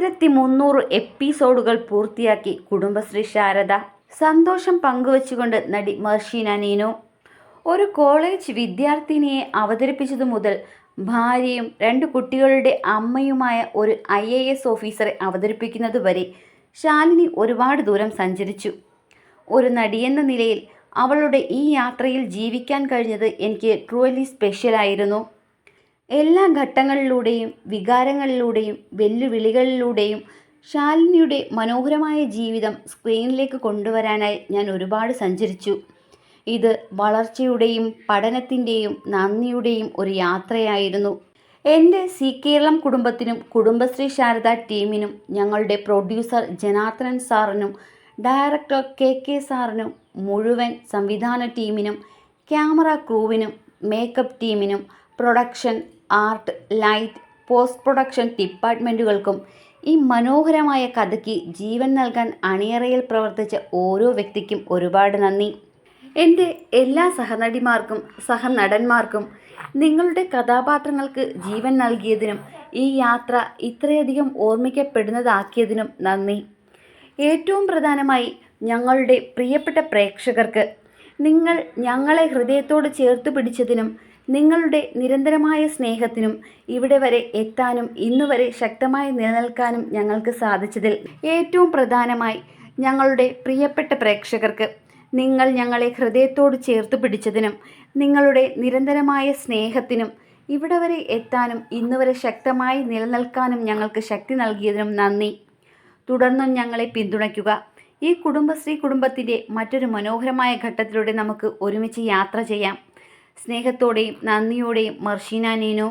ആയിരത്തി മുന്നൂറ് എപ്പിസോഡുകൾ പൂർത്തിയാക്കി കുടുംബശ്രീ ശാരദ സന്തോഷം പങ്കുവച്ചുകൊണ്ട് നടി മർഷീന നീനു. ഒരു കോളേജ് വിദ്യാർത്ഥിനിയെ അവതരിപ്പിച്ചതു മുതൽ ഭാര്യയും രണ്ട് കുട്ടികളുടെ അമ്മയുമായ ഒരു ഐ എ എസ് ഓഫീസറെ അവതരിപ്പിക്കുന്നത് വരെ ശാലിനി ഒരുപാട് ദൂരം സഞ്ചരിച്ചു. ഒരു നടിയെന്ന നിലയിൽ അവളുടെ ഈ യാത്രയിൽ ജീവിക്കാൻ കഴിഞ്ഞത് എനിക്ക് ട്രൂലി സ്പെഷ്യലായിരുന്നു. എല്ലാ ഘട്ടങ്ങളിലൂടെയും വികാരങ്ങളിലൂടെയും വെല്ലുവിളികളിലൂടെയും ശാലിനിയുടെ മനോഹരമായ ജീവിതം സ്ക്രീനിലേക്ക് കൊണ്ടുവരാനായി ഞാൻ ഒരുപാട് സഞ്ചരിച്ചു. ഇത് വളർച്ചയുടെയും പഠനത്തിന്റെയും നന്ദിയുടെയും ഒരു യാത്രയായിരുന്നു. എന്റെ സി കേരളം കുടുംബത്തിനും കുടുംബശ്രീ ശാരദ ടീമിനും ഞങ്ങളുടെ പ്രൊഡ്യൂസർ ജനാർദ്ദനൻ സാറിനും ഡയറക്ടർ കെ കെ സാറിനും മുഴുവൻ സംവിധാന ടീമിനും ക്യാമറ ക്രൂവിനും മേക്കപ്പ് ടീമിനും production art light post production ഡിപ്പാർട്ട്മെന്റുകൾക്കും ഈ മനോഹരമായ കഥയ്ക്ക് ജീവൻ നൽകാൻ അണിയറയിൽ പ്രവർത്തിച്ച ഓരോ വ്യക്തിക്കും ഒരുപാട് നന്ദി. എന്റെ എല്ലാ സഹനടിമാർക്കും സഹനടന്മാർക്കും നിങ്ങളുടെ കഥാപാത്രങ്ങൾക്ക് ജീവൻ നൽകിയതിനും ഈ യാത്ര ഇത്രയധികം ഓർമ്മിക്കപ്പെടുന്നതാക്കിയതിനും നന്ദി. ഏറ്റവും പ്രധാനമായി ഞങ്ങളുടെ പ്രിയപ്പെട്ട പ്രേക്ഷകർക്ക് നിങ്ങൾ ഞങ്ങളെ ഹൃദയത്തോട് ചേർത്ത് പിടിച്ചതിനും നിങ്ങളുടെ നിരന്തരമായ സ്നേഹത്തിനും ഇവിടെ വരെ എത്താനും ഇന്നുവരെ ശക്തമായി നിലനിൽക്കാനും ഞങ്ങൾക്ക് സാധിച്ചതിൽ ഏറ്റവും പ്രധാനമായി ഞങ്ങളുടെ പ്രിയപ്പെട്ട പ്രേക്ഷകർക്ക് നിങ്ങൾ ഞങ്ങളെ ഹൃദയത്തോട് ചേർത്ത് പിടിച്ചതിനും നിങ്ങളുടെ നിരന്തരമായ സ്നേഹത്തിനും ഇവിടെ വരെ എത്താനും ഇന്നുവരെ ശക്തമായി നിലനിൽക്കാനും ഞങ്ങൾക്ക് ശക്തി നൽകിയതിനും നന്ദി. തുടർന്നും ഞങ്ങളെ പിന്തുണയ്ക്കുക. ഈ കുടുംബശ്രീ കുടുംബത്തിന്റെ മറ്റൊരു മനോഹരമായ ഘട്ടത്തിലൂടെ നമുക്ക് ഒരുമിച്ച് യാത്ര ചെയ്യാം. സ്നേഹത്തോടെയും നന്ദിയോടെയും മർഷീന നീനു